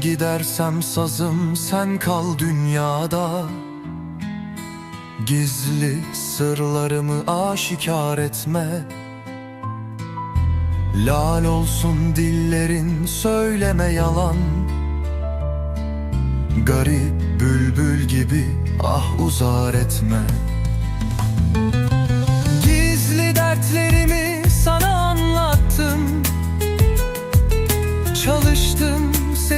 gidersem sazım sen kal dünyada. Gizli sırlarımı aşikar etme. Lal olsun dillerin söyleme yalan. Garip bülbül gibi ah uzar etme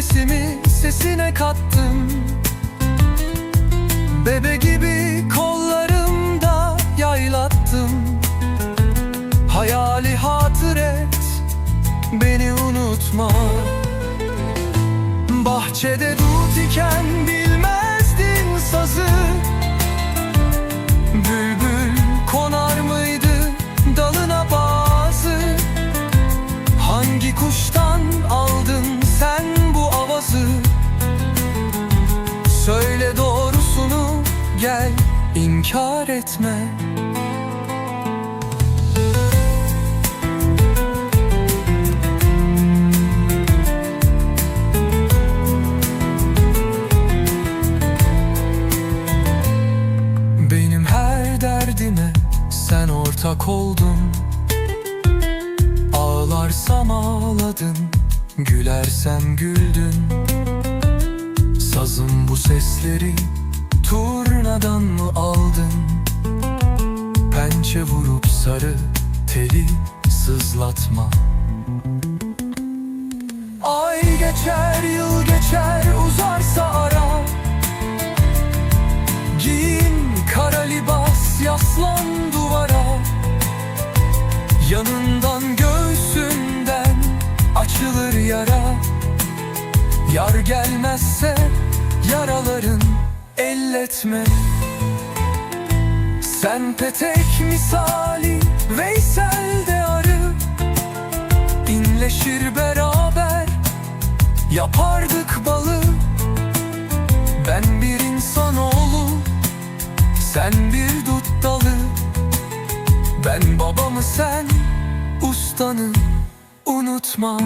sesimi sesine kattım. Bebe gibi kollarımda yaylattım. Hayali hatır et beni unutma. Bahçede dut iken bilmezdin sazı. Bülbül konar mıydı dalına bazı? Hangi kuştan aldın gel inkar etme. Benim her derdime sen ortak oldun. Ağlarsam ağladın, gülersem güldün. Sazım bu sesleri turnadan mı aldın? Pençe vurup sarı teli sızlatma. Ay geçer, yıl geçer, uzarsa ara. Giyin kara libas yaslan duvara. Yanından göğsünden açılır yara. Yar gelmezse yaraların elletme. Sen petek misali Veysel'de arı. İnleşir beraber yapardık balı. Ben bir insanoğlu sen bir dut dalı. Ben babamı sen ustanı unutma